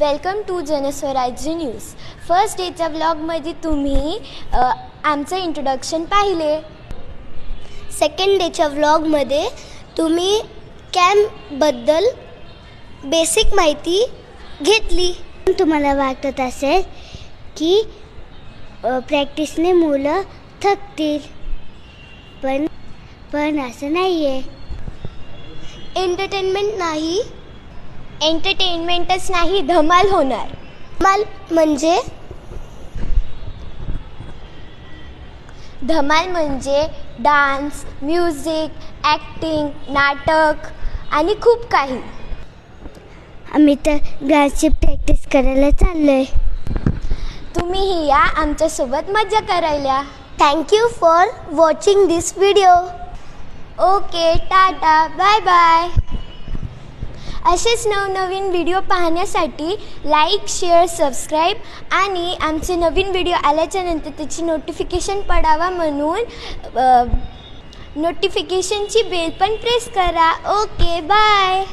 Welcome to Janswarajya news. First डेच्या ब्लॉगमध्ये तुम्ही आमचं इंट्रोडक्शन पाहिले. सेकंड डेच्या व्लॉगमध्ये तुम्ही कॅम्पबद्दल बेसिक माहिती घेतली. तुम्हाला वाटत असेल की प्रॅक्टिसने मुलं थकतील. पण पण असं नाही आहे एंटरटेनमेंट नाही. एंटरटेनमेंटच नाही धमाल होणार. माल म्हणजे? धमाल म्हणजे डान्स म्युझिक ॲक्टिंग नाटक आणि खूप काही. आम्ही तर डान्सची प्रॅक्टिस करायला चाललो आहे तुम्हीही या आमच्यासोबत मजा करायला. Thank you for watching this video okay tata bye bye असेच नवनवीन व्हिडिओ पाहण्यासाठी लाईक शेअर सबस्क्राईब आणि आमचे नवीन व्हिडिओ आल्याच्यानंतर त्याची नोटिफिकेशन पडावा म्हणून नोटिफिकेशनची बेल पण प्रेस करा. Okay bye